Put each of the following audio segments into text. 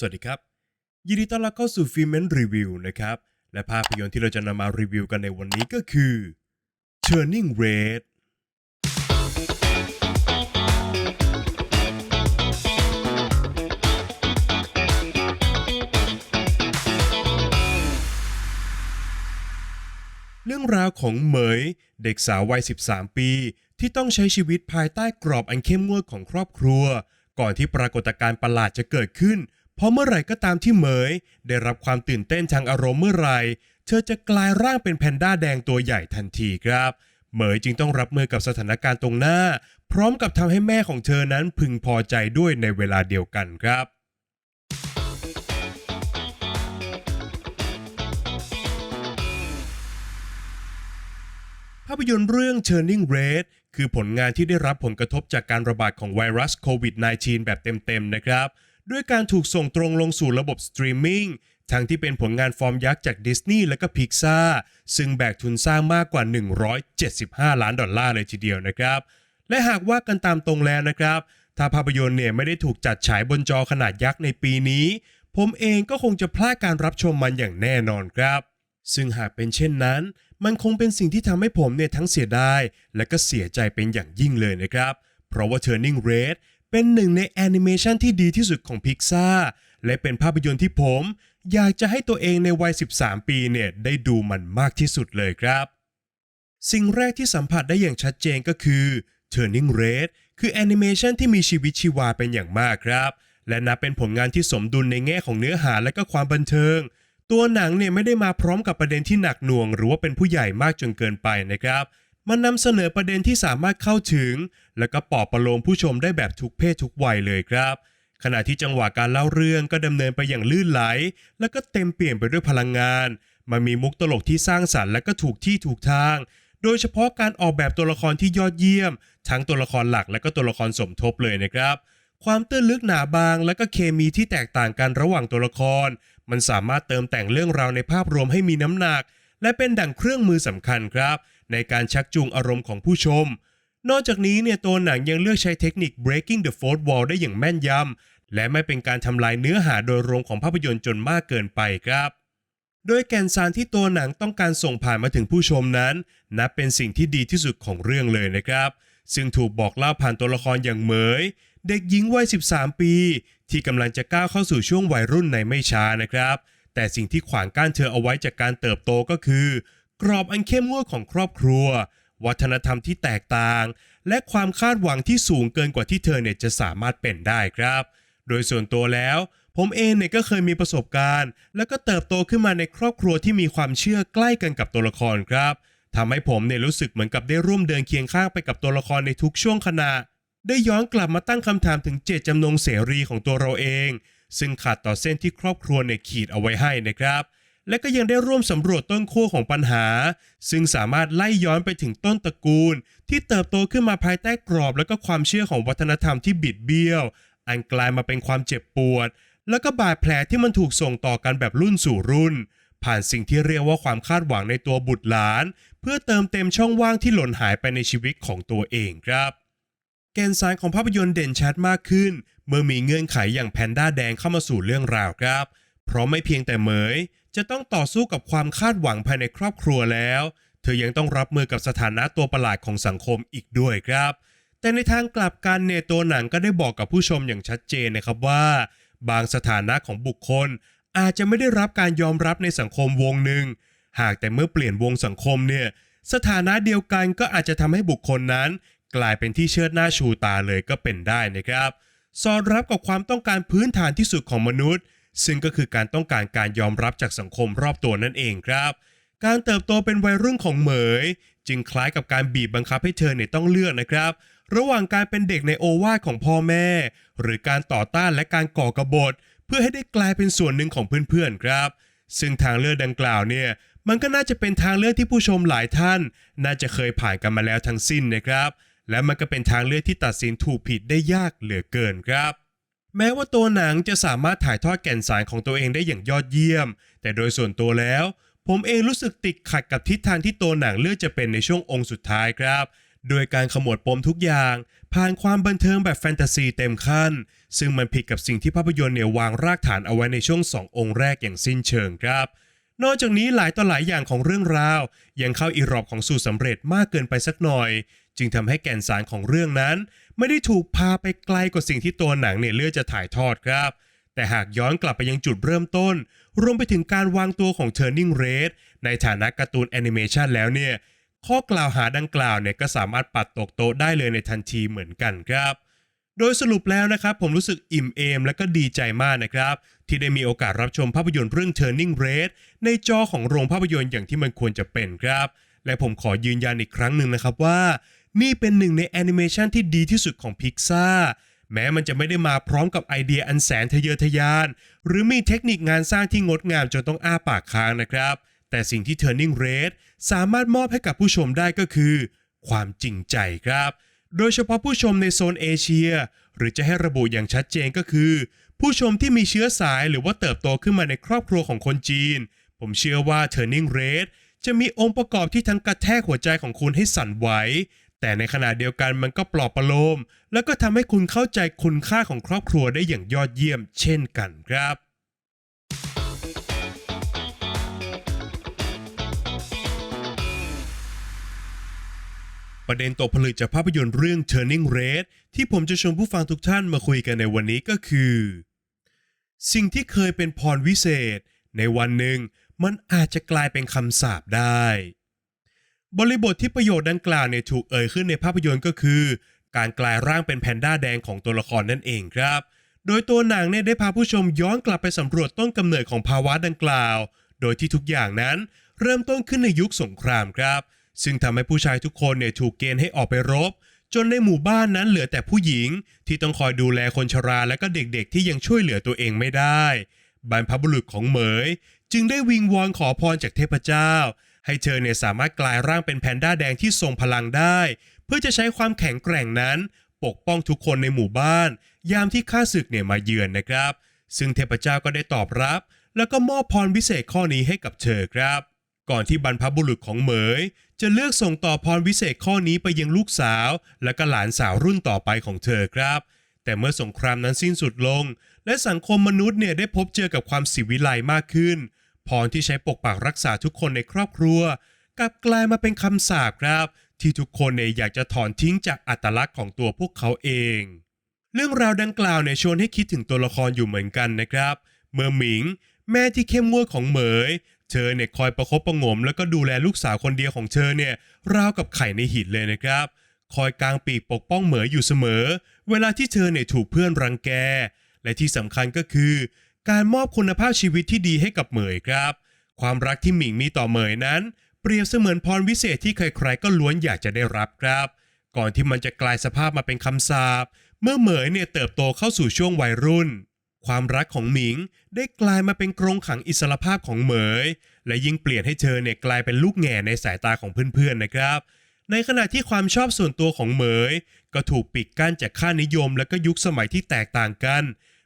สวัสดีครับ ยินดีต้อนรับเข้าสู่ฟิเมนรีวิวนะครับ และภาพยนตร์ที่เราจะนำมารีวิวกันในวันนี้ก็คือ Turning Red เรื่องราวของเหมย เด็กสาววัย 13 ปี ที่ต้องใช้ชีวิตภายใต้กรอบอันเข้มงวดของครอบครัว ก่อนที่ปรากฏการณ์ประหลาดจะเกิดขึ้น เพราะเมื่อไหร่ก็ตามที่เหมย ได้รับความตื่นเต้นทางอารมณ์เมื่อไหร่เธอจะกลายร่างเป็นแพนด้าแดงตัวใหญ่ทันทีครับ เหมยจึงต้องรับมือกับสถานการณ์ตรงหน้า พร้อมกับทำให้แม่ของเธอนั้นพึงพอใจด้วยในเวลาเดียวกันครับภาพยนตร์เรื่อง Turning Red คือผลงานที่ได้รับผลกระทบจากการระบาดของไวรัสโควิด -19 แบบเต็มๆนะครับ ด้วยการถูกส่งตรงลงสู่ระบบสตรีมมิ่งทั้งที่เป็นผลงานฟอร์มยักษ์จากดิสนีย์และก็พิกซาซึ่งแบกทุนสร้างมากกว่า 175 ล้านดอลลาร์เลยทีเดียวนะครับ และหากว่ากันตามตรงแล้วนะครับ ถ้าภาพยนตร์เนี่ยไม่ได้ถูกจัดฉายบนจอขนาดยักษ์ในปีนี้ ผมเองก็คงจะพลาดการรับชมมันอย่างแน่นอนครับ ซึ่งหากเป็นเช่นนั้น มันคงเป็นสิ่งที่ทำให้ผมเนี่ยทั้งเสียดายและก็เสียใจเป็นอย่างยิ่งเลยนะครับ เพราะว่า Turning Red เป็นหนึ่งในแอนิเมชันที่ดีที่สุดของพิกซาและเป็นภาพยนตร์ที่ผม อยากจะให้ตัวเองในวัย 13 ปีเนี่ยได้ดูมันมากที่สุดเลยครับ สิ่งแรกที่สัมผัสได้อย่างชัดเจนก็คือ Turning Red คือแอนิเมชันที่มีชีวิตชีวาเป็นอย่างมากครับ และนับเป็นผลงานที่สมดุลในแง่ของเนื้อหาและก็ความบันเทิง ตัวหนังเนี่ยไม่ได้มาพร้อมกับประเด็นที่หนักหน่วง หรือว่าเป็นผู้ใหญ่มากจนเกินไปนะครับ มันนำเสนอประเด็นที่สามารถเข้าถึง และก็ปลอบประโลมผู้ชมได้แบบทุกเพศทุกวัยเลยครับ ขณะที่จังหวะการเล่าเรื่องก็ดำเนินไปอย่างลื่นไหล และก็เต็มเปี่ยมไปด้วยพลังงาน มันมีมุกตลกที่สร้างสรรค์และก็ถูกที่ถูกทาง โดยเฉพาะการออกแบบตัวละครที่ยอดเยี่ยม ทั้งตัวละครหลักและก็ตัวละครสมทบเลยนะครับความตื้นลึกหนาบางและก็เคมีที่แตกต่างกันระหว่างตัวละคร มันสามารถเติมแต่งเรื่องราวในภาพรวมให้มีน้ำหนัก และเป็นดั่งเครื่องมือสำคัญครับ ในการชักจูงอารมณ์ของผู้ชม นอกจากนี้เนี่ยตัวหนังยังเลือกใช้เทคนิค breaking the fourth wall ได้อย่างแม่นยำและไม่เป็นการทำลายเนื้อหาโดยรวมของภาพยนตร์จนมากเกินไปครับโดยแก่นสารที่ตัวหนังต้องการส่งผ่านมาถึงผู้ชมนั้น นับเป็นสิ่งที่ดีที่สุดของเรื่องเลยนะครับ ซึ่งถูกบอกเล่าผ่านตัวละครอย่างเหมย เด็กหญิงวัย 13 ปี ที่กำลังจะก้าวเข้าสู่ช่วงวัยรุ่นในไม่ช้านะครับ แต่สิ่งที่ขวางกั้นเธอเอาไว้จากการเติบโตก็คือ กรอบอันเข้มงวดของครอบครัว วัฒนธรรมที่แตกต่าง และความคาดหวังที่สูงเกินกว่าที่เธอเนี่ยจะสามารถเป็นได้ครับ โดยส่วนตัวแล้วผมเองเนี่ยก็เคยมีประสบการณ์ แล้วก็เติบโตขึ้นมาในครอบครัวที่มีความเชื่อใกล้กันกับตัวละครครับทำให้ผมเนี่ยรู้สึกเหมือนกับได้ร่วมเดินเคียงข้างไปกับตัวละครในทุกช่วงขณะ ได้ย้อนกลับมาตั้งคำถามถึงเจตจำนงเสรีของตัวเราเอง ซึ่งขาดต่อเส้นที่ครอบครัวเนี่ยขีดเอาไว้ให้นะครับ และก็ยังได้ร่วมสำรวจต้นขั้วของปัญหา ซึ่งสามารถไล่ย้อนไปถึงต้นตระกูล ที่เติบโตขึ้นมาภายใต้กรอบ และก็ความเชื่อของวัฒนธรรมที่บิดเบี้ยว อันกลายมาเป็นความเจ็บปวด แล้วก็บาดแผลที่มันถูกส่งต่อกันแบบรุ่นสู่รุ่น ผ่านสิ่งที่เรียกว่าความคาดหวังในตัวบุตรหลาน เพื่อเติมเต็มช่องว่างที่หล่นหายไปในชีวิตของตัวเองครับ แกนสารของภาพยนตร์เด่นชัดมากขึ้น เมื่อมีเงื่อนไขอย่างแพนด้าแดงเข้ามาสู่เรื่องราวครับ เพราะไม่เพียงแต่เหมย จะต้องต่อสู้กับความคาดหวังภายในครอบครัวแล้ว เธอยังต้องรับมือกับสถานะตัวประหลาดของสังคมอีกด้วยครับ แต่ในทางกลับกันเนี่ยตัวหนังก็ได้บอกกับผู้ชมอย่างชัดเจนนะครับว่า บางสถานะของบุคคล อาจจะไม่ได้รับการยอมรับในสังคมวงหนึ่งหากแต่เมื่อเปลี่ยนวงสังคมเนี่ยสถานะเดียวกันก็อาจจะทำให้บุคคลนั้น กลายเป็นที่เชิดหน้าชูตาเลยก็เป็นได้นะครับ สอดรับกับความต้องการพื้นฐานที่สุดของมนุษย์ ซึ่งก็คือการต้องการการยอมรับจากสังคมรอบตัวนั่นเองครับ การเติบโตเป็นวัยรุ่นของเหมย จึงคล้ายกับการบีบบังคับให้เธอเนี่ยต้องเลือกนะครับ ระหว่างการเป็นเด็กในโอวาทของพ่อแม่ หรือการต่อต้านและการก่อกรบฏเพื่อให้ได้กลายเป็นส่วนหนึ่งของเพื่อนๆครับ ซึ่งทางเลือกดังกล่าวเนี่ยมันก็น่าจะเป็นทางเลือกที่ผู้ชมหลายท่าน น่าจะเคยผ่านกันมาแล้วทั้งสิ้นนะครับ และมันก็เป็นทางเลือกที่ตัดสินถูกผิดได้ยากเหลือเกินครับ แม้ว่าตัวหนังจะสามารถถ่ายทอดแก่นสารของตัวเองได้อย่างยอดเยี่ยม แต่โดยส่วนตัวแล้ว ผมเองรู้สึกติดขัดกับทิศทางที่ตัวหนังเลือกจะเป็นในช่วงองค์สุดท้ายครับ โดยการขมวดปมทุกอย่าง ผ่านความบันเทิงแบบแฟนตาซีเต็มขั้น ซึ่งมันผิดกับสิ่งที่ภาพยนตร์เนี่ยวางรากฐานเอาไว้ในช่วงสององค์แรกอย่างสิ้นเชิงครับนอกจากนี้หลายต่อหลายอย่างของเรื่องราว ยังเข้าอีรอบของสูตรสำเร็จมากเกินไปสักหน่อย จึงทำให้แก่นสารของเรื่องนั้น ไม่ได้ถูกพาไปไกลกว่าสิ่งที่ตัวหนังเนี่ยเลือกจะถ่ายทอดครับ แต่หากย้อนกลับไปยังจุดเริ่มต้น รวมไปถึงการวางตัวของ Turning Red ในฐานะการ์ตูนแอนิเมชันแล้วเนี่ย ข้อกล่าวหาดังกล่าวเนี่ยก็สามารถปัดตกโต๊ะได้เลยในทันทีเหมือนกันครับโดยสรุปแล้วนะครับผมรู้สึกอิ่มเอมและก็ดีใจมากนะครับ ที่ได้มีโอกาสรับชมภาพยนตร์เรื่อง Turning Red ในจอของโรงภาพยนตร์อย่างที่มันควรจะเป็นครับ และผมขอยืนยันอีกครั้งหนึ่งนะครับว่า นี่เป็นหนึ่งในแอนิเมชันที่ดีที่สุดของพิกซ่าแม้มันจะไม่ได้มาพร้อมกับไอเดียอันแสนทะเยอทะยาน หรือมีเทคนิคงานสร้างที่งดงามจนต้องอ้าปากค้างนะครับ แต่สิ่งที่ Turning Red สามารถมอบให้กับผู้ชมได้ก็คือ ความจริงใจครับ โดยเฉพาะผู้ชมในโซนเอเชีย หรือจะให้ระบุอย่างชัดเจนก็คือ ผู้ชมที่มีเชื้อสายหรือว่าเติบโตขึ้นมาในครอบครัวของคนจีน ผมเชื่อว่า Turning Red จะมีองค์ประกอบที่ทั้งกระแทกหัวใจของคุณให้สั่นไหว แต่ในขณะเดียวกันมันก็ปลอบประโลม แล้วก็ทำให้คุณเข้าใจคุณค่าของครอบครัวได้อย่างยอดเยี่ยมเช่นกันครับประเด็นตกผลึกจากภาพยนตร์เรื่อง Turning Red ที่ผมจะชวนผู้ฟังทุกท่านมาคุยกันในวันนี้ก็คือ สิ่งที่เคยเป็นพรวิเศษ ในวันหนึ่งมันอาจจะกลายเป็นคำสาปได้ บริบทที่ประโยชน์ดังกล่าวเนี่ยถูกเอ่ยขึ้นในภาพยนตร์ก็คือ การกลายร่างเป็นแพนด้าแดงของตัวละครนั่นเองครับ โดยตัวหนังเนี่ยได้พาผู้ชมย้อนกลับไปสำรวจต้นกำเนิดของภาวะดังกล่าว โดยที่ทุกอย่างนั้นเริ่มต้นขึ้นในยุคสงครามครับ ซึ่งทำให้ผู้ชายทุกคนเนี่ยถูกเกณฑ์ให้ออกไปรบ จนในหมู่บ้านนั้นเหลือแต่ผู้หญิง ที่ต้องคอยดูแลคนชราและก็เด็กๆ ที่ยังช่วยเหลือตัวเองไม่ได้ บรรพบุรุษของเหมย จึงได้วิงวอนขอพรจากเทพเจ้า ให้เธอเนี่ยสามารถกลายร่างเป็นแพนด้าแดงที่ทรงพลังได้ เพื่อจะใช้ความแข็งแกร่งนั้น ปกป้องทุกคนในหมู่บ้าน ยามที่ข้าศึกเนี่ยมาเยือนนะครับ ซึ่งเทพเจ้าก็ได้ตอบรับ แล้วก็มอบพรวิเศษข้อนี้ให้กับเธอครับ ก่อนที่บรรพบุรุษของเหมย จะเลือกส่งต่อพรวิเศษข้อนี้ไปยังลูกสาว และก็หลานสาวรุ่นต่อไปของเธอครับ แต่เมื่อสงครามนั้นสิ้นสุดลง และสังคมมนุษย์เนี่ยได้พบเจอกับความสิวิไลมากขึ้น พรที่ใช้ปกปักรักษาทุกคนในครอบครัว กลับกลายมาเป็นคำสาปครับ ที่ทุกคนเนี่ยอยากจะถอนทิ้งจากอัตลักษณ์ของตัวพวกเขาเอง เรื่องราวดังกล่าวเนี่ยชวนให้คิดถึงตัวละครอยู่เหมือนกันนะครับ เมื่อหมิง แม่ที่เข้มงวดของเหมย เธอเนี่ยคอยประคบประงม แล้วก็ดูแลลูกสาวคนเดียวของเธอเนี่ยราวกับไข่ในหินเลยนะครับ คอยกางปีกปกป้องเหมยอยู่เสมอ เวลาที่เธอเนี่ยถูกเพื่อนรังแก และที่สำคัญก็คือ การมอบคุณภาพชีวิตที่ดีให้กับเหมยครับ ความรักที่หมิงมีต่อเหมยนั้น เปรียบเสมือนพรวิเศษที่ใครๆก็ล้วนอยากจะได้รับครับ ก่อนที่มันจะกลายสภาพมาเป็นคำสาปเมื่อเหมยเนี่ยเติบโตเข้าสู่ช่วงวัยรุ่น ความรักของหมิงได้กลายมาเป็นกรงขังอิสรภาพของเหมย และยิ่งเปลี่ยนให้เธอเนี่ยกลายเป็นลูกแง่ในสายตาของเพื่อนๆนะครับในขณะที่ความชอบส่วนตัวของเหมย ก็ถูกปิดกั้นจากค่านิยมและก็ยุคสมัยที่แตกต่างกัน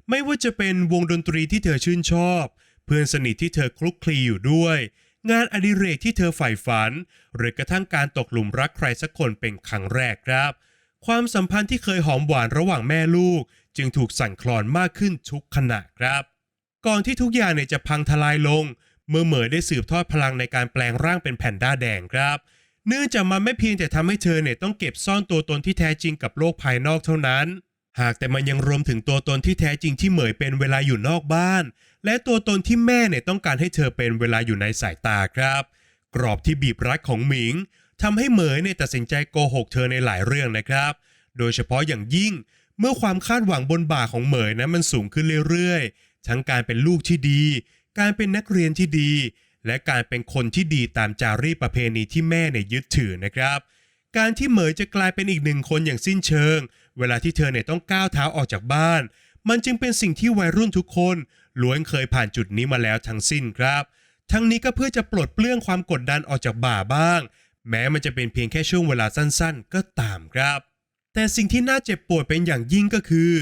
ไม่ว่าจะเป็นวงดนตรีที่เธอชื่นชอบ เพื่อนสนิทที่เธอคลุกคลีอยู่ด้วย งานอดิเรกที่เธอใฝ่ฝัน หรือกระทั่งการตกหลุมรักใครสักคนเป็นครั้งแรกครับ ความสัมพันธ์ที่เคยหอมหวานระหว่างแม่ลูก จึงถูกสั่นคลอนมากขึ้นทุกขณะครับ ก่อนที่ทุกอย่างเนี่ยจะพังทลายลง เมื่อเหมยได้สืบทอดพลังในการแปลงร่างเป็นแผ่นด้าแดงครับเนื่องจากมันไม่เพียงแต่ทำให้เธอเนี่ยต้องเก็บซ่อนตัวตนที่แท้จริงกับโลกภายนอกเท่านั้น หากแต่มันยังรวมถึงตัวตนที่แท้จริงที่เหมยเป็นเวลาอยู่นอกบ้าน และตัวตนที่แม่เนี่ยต้องการให้เธอเป็นเวลาอยู่ในสายตาครับ กรอบที่บีบรัดของหมิงทำให้เหมยเนี่ยตัดสินใจโกหกเธอในหลายเรื่องนะครับ โดยเฉพาะอย่างยิ่งเมื่อความคาดหวังบนบ่าของเหมยนั้นมันสูงขึ้นเรื่อยๆ ทั้งการเป็นลูกที่ดี การเป็นนักเรียนที่ดี และการเป็นคนที่ดีตามจารีตประเพณีที่แม่เนี่ยยึดถือนะครับ การที่เหมยจะกลายเป็นอีกหนึ่งคนอย่างสิ้นเชิง เวลาที่เธอเนี่ยต้องก้าวเท้าออกจากบ้าน มันจึงเป็นสิ่งที่วัยรุ่นทุกคนล้วนเคยผ่านจุดนี้มาแล้วทั้งสิ้นครับ ทั้งนี้ก็เพื่อจะปลดเปลื้องความกดดันออกจากบ่าบ้าง แม้มันจะเป็นเพียงแค่ช่วงเวลาสั้นๆ ก็ตามครับ แต่สิ่งที่น่าเจ็บปวดเป็นอย่างยิ่งก็คือ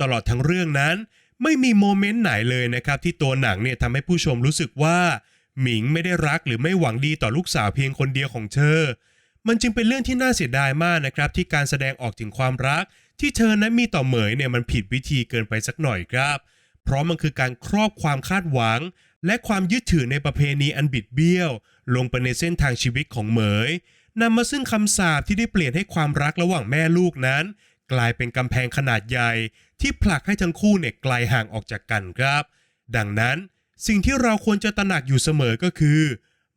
ตลอดทั้งเรื่องนั้น ไม่มีโมเมนต์ไหนเลยนะครับ ที่ตัวหนังเนี่ยทำให้ผู้ชมรู้สึกว่าหมิงไม่ได้รักหรือไม่หวังดีต่อลูกสาวเพียงคนเดียวของเธอ มันจึงเป็นเรื่องที่น่าเสียดายมากนะครับ ที่การแสดงออกถึงความรัก ที่เธอนั้นมีต่อเหมยเนี่ยมันผิดวิธีเกินไปสักหน่อยครับ เพราะมันคือการครอบความคาดหวัง และความยึดถือในประเพณีอันบิดเบี้ยว ลงไปในเส้นทางชีวิตของเหมยนำมาซึ่งคำสาปที่ได้เปลี่ยนให้ความรักระหว่างแม่ลูกนั้น กลายเป็นกำแพงขนาดใหญ่ ที่ผลักให้ทั้งคู่เนี่ยไกลห่างออกจากกันครับ ดังนั้นสิ่งที่เราควรจะตระหนักอยู่เสมอก็คือ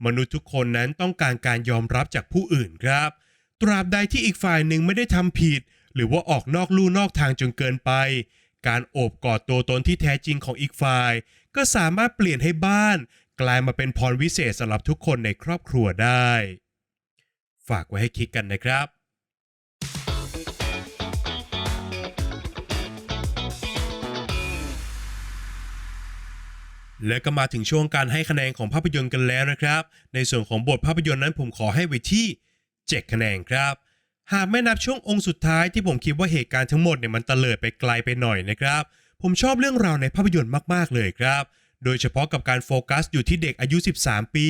มนุษย์ทุกคนนั้นต้องการการยอมรับจากผู้อื่นครับ ตราบใดที่อีกฝ่ายหนึ่งไม่ได้ทำผิด หรือว่าออกนอกลู่นอกทางจนเกินไป การโอบกอดตัวตนที่แท้จริงของอีกฝ่าย ก็สามารถเปลี่ยนให้บ้าน กลายมาเป็นพรวิเศษสำหรับทุกคนในครอบครัวได้ ฝากไว้ให้คิดกันนะครับ และก็มาถึงช่วงการให้คะแนนของภาพยนตร์กันแล้วนะครับ ในส่วนของบทภาพยนตร์นั้นผมขอให้ไว้ที่ 7 คะแนนครับ หากไม่นับช่วงองค์สุดท้ายที่ผมคิดว่าเหตุการณ์ทั้งหมดเนี่ยมันเตลิดไปไกลไปหน่อยนะครับ ผมชอบเรื่องราวในภาพยนตร์มาก ๆ เลยครับ โดยเฉพาะกับการโฟกัสอยู่ที่เด็กอายุ 13 ปี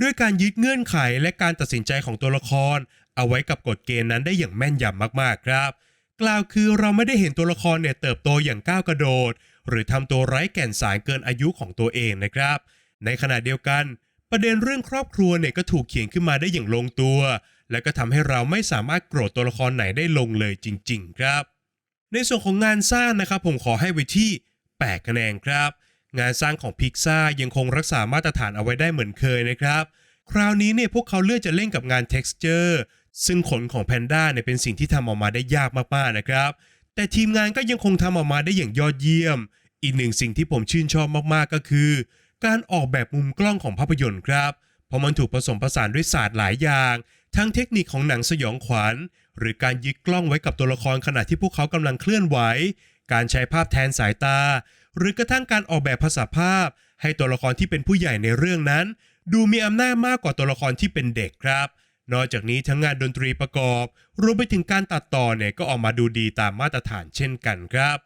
ด้วยการยึดเงื่อนไขและการตัดสินใจของตัวละคร เอาไว้กับกฎเกณฑ์นั้นได้อย่างแม่นยำมากๆครับ กล่าวคือเราไม่ได้เห็นตัวละครเนี่ยเติบโตอย่างก้าวกระโดด หรือทำตัวไร้แก่นสารเกินอายุของตัวเองนะครับ ในขณะเดียวกัน ประเด็นเรื่องครอบครัวเนี่ยก็ถูกเขียนขึ้นมาได้อย่างลงตัว และก็ทำให้เราไม่สามารถโกรธตัวละครไหนได้ลงเลยจริง ๆ ครับ ในส่วนของงานสร้างนะครับผมขอให้ไว้ที่8คะแนนครับ งานสร้างของพิกซ่ายังคงรักษามาตรฐานเอาไว้ได้เหมือนเคยนะครับ คราวนี้เนี่ยพวกเขาเลือกจะเล่นกับงาน texture ซึ่งขนของแพนด้าเนี่ยเป็นสิ่งที่ทำออกมาได้ยากมากๆนะครับ แต่ทีมงานก็ยังคงทำออกมาได้อย่างยอดเยี่ยม อีกหนึ่งสิ่งที่ผมชื่นชอบมากๆก็คือ การออกแบบมุมกล้องของภาพยนตร์ครับ เพราะมันถูกผสมผสานด้วยศาสตร์หลายอย่าง ทั้งเทคนิคของหนังสยองขวัญ หรือการยึดกล้องไว้กับตัวละครขณะที่พวกเขากำลังเคลื่อนไหว การใช้ภาพแทนสายตา หรือกระทั่งการออกแบบภาษาภาพ ให้ตัวละครที่เป็นผู้ใหญ่ในเรื่องนั้น ดูมีอำนาจมากกว่าตัวละครที่เป็นเด็กครับ นอกจากนี้ทั้งงานดนตรีประกอบ รวมไปถึงการตัดต่อเนี่ยก็ออกมาดูดีตามมาตรฐานเช่นกันครับ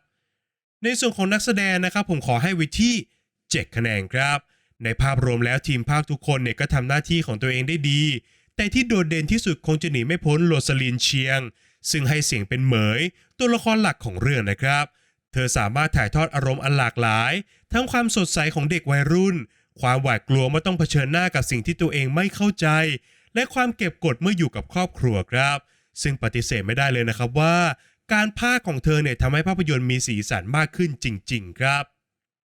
ในส่วนของนักแสดงนะครับผมขอให้ไว้ที่ 7 คะแนนครับ ในภาพรวมแล้วทีมภาคทุกคนเนี่ยก็ทำหน้าที่ของตัวเองได้ดี แต่ที่โดดเด่นที่สุดคงจะหนีไม่พ้นโรสลินเชียง ซึ่งให้เสียงเป็นเหมย ตัวละครหลักของเรื่องนะครับ เธอสามารถถ่ายทอดอารมณ์อันหลากหลาย ทั้งความสดใสของเด็กวัยรุ่น ความหวาดกลัวเมื่อต้องเผชิญหน้ากับสิ่งที่ตัวเองไม่เข้าใจ และความเก็บกดเมื่ออยู่กับครอบครัวครับ ซึ่งปฏิเสธไม่ได้เลยนะครับว่า การพากของเธอเนี่ยทำให้ภาพยนตร์มีสีสันมากขึ้นจริง ๆ ครับ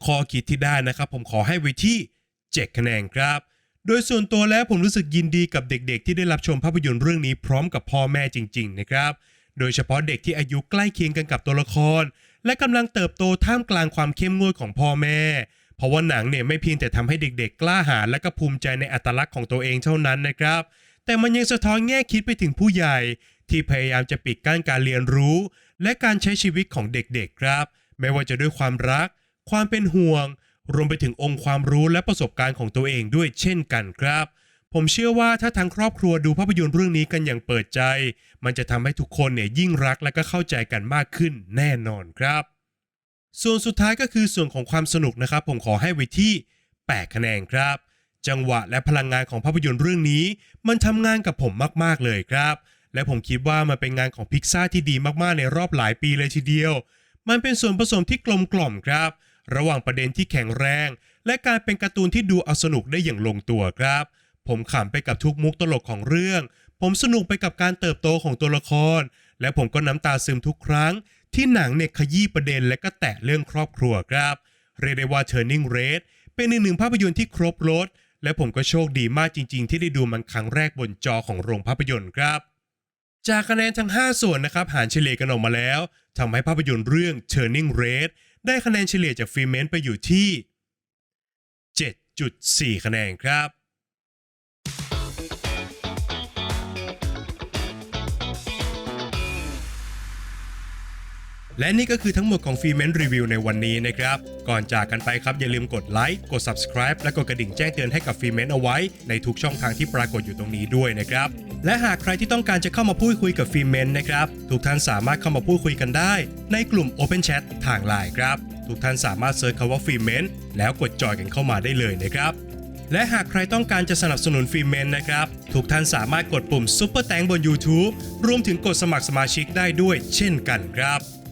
ข้อคิดที่ได้นะครับ ผมขอให้ไว้ที่7คะแนนครับ โดยส่วนตัวแล้วผมรู้สึกยินดีกับเด็กๆ ที่ได้รับชมภาพยนตร์เรื่องนี้พร้อมกับพ่อแม่จริง ๆ นะครับ โดยเฉพาะเด็กที่อายุใกล้เคียงกันกับตัวละคร และกำลังเติบโตท่ามกลางความเข้มงวดของพ่อแม่ เพราะว่าหนังเนี่ยไม่เพียงแต่ทำให้เด็กๆ กล้าหาญและก็ภูมิใจในอัตลักษณ์ของตัวเองเท่านั้นนะครับ แต่มันยังสะท้อนแง่คิดไปถึงผู้ใหญ่ ที่พยายามจะปิดกั้นการเรียนรู้ และการใช้ชีวิตของเด็กๆครับ ไม่ว่าจะด้วยความรัก ความเป็นห่วง รวมไปถึงองค์ความรู้และประสบการณ์ของตัวเองด้วยเช่นกันครับผมเชื่อว่าถ้าทั้งครอบครัวดูภาพยนตร์เรื่องนี้กันอย่างเปิดใจ มันจะทำให้ทุกคนเนี่ยยิ่งรักและก็เข้าใจกันมากขึ้นแน่นอนครับ ส่วนสุดท้ายก็คือส่วนของความสนุกนะครับ ผมขอให้ไว้ที่ 8 คะแนนครับ จังหวะและพลังงานของภาพยนตร์เรื่องนี้ มันทำงานกับผมมากๆเลยครับ และผมคิดว่ามันเป็นงานของพิกซ่าที่ดีมากๆในรอบหลายปีเลยทีเดียว มันเป็นส่วนผสมที่กลมกล่อมครับ ระหว่างประเด็นที่แข็งแรง และการเป็นการ์ตูนที่ดูเอาสนุกได้อย่างลงตัวครับ ผมขำไปกับทุกมุกตลกของเรื่อง ผมสนุกไปกับการเติบโตของตัวละคร และผมก็น้ำตาซึมทุกครั้ง ที่หนังเนี่ยขยี้ประเด็นและก็แตะเรื่องครอบครัวครับ เรียกได้ว่า Turning Red เป็นอีกหนึ่งภาพยนตร์ที่ครบรถ และผมก็โชคดีมากจริง ๆ ที่ได้ดูมันครั้งแรกบนจอของโรงภาพยนตร์ครับ จากคะแนนทั้ง 5 ส่วนนะครับหารเฉลี่ยกันออกมาแล้วทำให้ภาพยนตร์เรื่อง Turning Red ได้คะแนนเฉลี่ยจากฟิเมนไปอยู่ที่ 7.4 คะแนนครับ และนี่ก็คือทั้งหมดของฟีเมนรีวิวในวันนี้นะครับ ก่อนจากกันไปครับอย่าลืมกดไลค์กด subscribe และกดกระดิ่งแจ้งเตือนให้กับฟีเมนเอาไว้ ในทุกช่องทางที่ปรากฏอยู่ตรงนี้ด้วยนะครับ และหากใครที่ต้องการจะเข้ามาพูดคุยกับฟีเมนนะครับทุกท่านสามารถเข้ามาพูดคุยกันได้ ในกลุ่ม Open Chat ทางไลน์ครับทุกท่านสามารถเซิร์ชคำว่าฟีเมนแล้วกดจอยกันเข้ามาได้เลยนะครับและหากใครต้องการจะสนับสนุนฟิเมนนะครับ ทุกท่านสามารถกดปุ่ม Super แตงบน YouTube รวมถึงกดสมัครสมาชิกได้ด้วยเช่นกันครับ